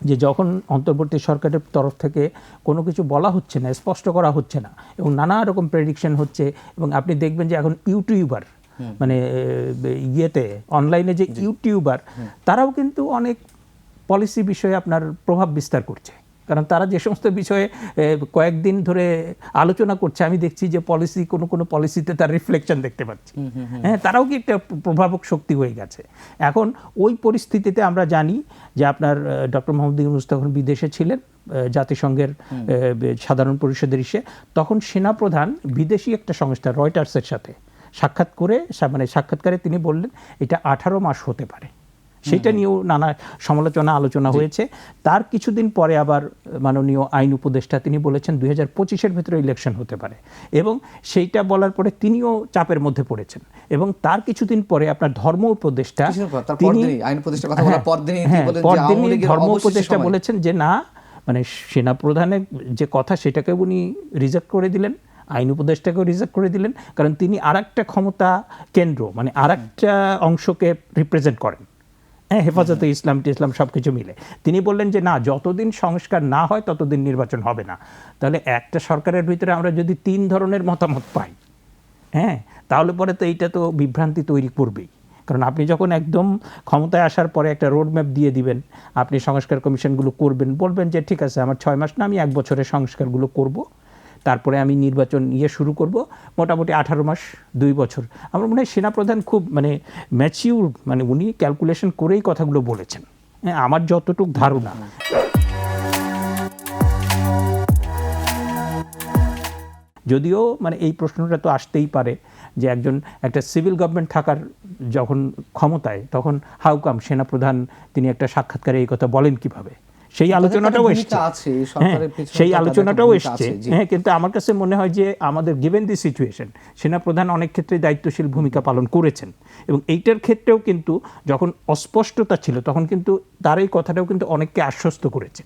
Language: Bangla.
যে যখন অন্তর্বর্তী সরকারের তরফ থেকে কোনো কিছু বলা হচ্ছে না স্পষ্ট করা হচ্ছে না এবং নানা রকম প্রেডিকশন হচ্ছে এবং আপনি দেখবেন যে এখন ইউটিউবার মানে ইয়েতে অনলাইনে যে ইউটিউবার তারাও কিন্তু অনেক পলিসি বিষয়ে আপনার প্রভাব বিস্তার করছে। কারণ তারা যে সমস্ত বিষয়ে কয়েকদিন ধরে আলোচনা করছে আমি দেখছি যে পলিসি কোনো কোনো পলিসিতে তার রিফ্লেকশন দেখতে পাচ্ছি। হ্যাঁ তারাও কি একটা প্রভাবক শক্তি হয়ে গেছে। এখন ওই পরিস্থিতিতে আমরা জানি যে আপনার ডক্টর মোহাম্মদ ইউনুস তখন বিদেশে ছিলেন জাতিসংঘের সাধারণ পরিষদের ইসে। তখন সেনাপ্রধান বিদেশি একটা সংস্থা রয়টার্সের সাথে সাক্ষাৎ করে মানে সাক্ষাৎকারে তিনি বললেন এটা আঠারো মাস হতে পারে। সেটা নিয়েও নানা সমালোচনা আলোচনা হয়েছে। তার কিছুদিন পরে আবার মাননীয় আইন উপদেষ্টা তিনি বলেছেন দুই হাজার পঁচিশের ভেতরে ইলেকশন হতে পারে। এবং সেইটা বলার পরে তিনিও চাপের মধ্যে পড়েছেন। এবং তার কিছুদিন পরে আপনার ধর্ম উপদেষ্টা তিনি- পরদিনই বলার হ্যাঁ, হ্যাঁ, ধর্ম উপদেষ্টা বলেছেন যে না মানে সেনাপ্রধানের যে কথা সেটাকে উনি রিজেক্ট করে দিলেন আইন উপদেষ্টাকেও রিজেক্ট করে দিলেন। কারণ তিনি আর একটা ক্ষমতা কেন্দ্র মানে আর একটা অংশকে রিপ্রেজেন্ট করেন। হ্যাঁ হেফাজতে ইসলাম টিসলাম সব কিছু মিলে। তিনি বললেন যে না যতদিন সংস্কার না হয় ততদিন নির্বাচন হবে না। তাহলে একটা সরকারের ভিতরে আমরা যদি তিন ধরনের মতামত পাই হ্যাঁ তাহলে পরে তো এইটা তো বিভ্রান্তি তৈরি করবেই। কারণ আপনি যখন একদম ক্ষমতায় আসার পরে একটা রোড ম্যাপ দিয়ে দিবেন আপনি সংস্কার কমিশনগুলো করবেন বলবেন যে ঠিক আছে আমার ছয় মাস না আমি এক বছরের সংস্কারগুলো করব। তারপরে আমি নির্বাচন ইয়ে শুরু করব। মোটামুটি আঠারো মাস, দুই বছর। আমার মনে হয় সেনাপ্রধান খুব মানে ম্যাচিউর মানে উনি ক্যালকুলেশন করেই কথাগুলো বলেছেন। হ্যাঁ আমার যতটুক ধারণা। যদিও মানে এই প্রশ্নটা তো আসতেই পারে যে একজন, একটা সিভিল গভর্নমেন্ট থাকার যখন ক্ষমতায়, তখন হাউকাম সেনাপ্রধান তিনি একটা সাক্ষাৎকারে এই কথা বলেন কীভাবে? সেই আলোচনাটাও এসছে। হ্যাঁ, সেই আলোচনাটাও এসছে। হ্যাঁ কিন্তু আমার কাছে মনে হয় যে আমাদের গিভেন দি সিচুয়েশন সেনাপ্রধান অনেক ক্ষেত্রে দায়িত্বশীল ভূমিকা পালন করেছেন। এবং এইটার ক্ষেত্রেও কিন্তু যখন অস্পষ্টতা ছিল তখন কিন্তু তার এই কথাটাও কিন্তু অনেককে আশ্বস্ত করেছে।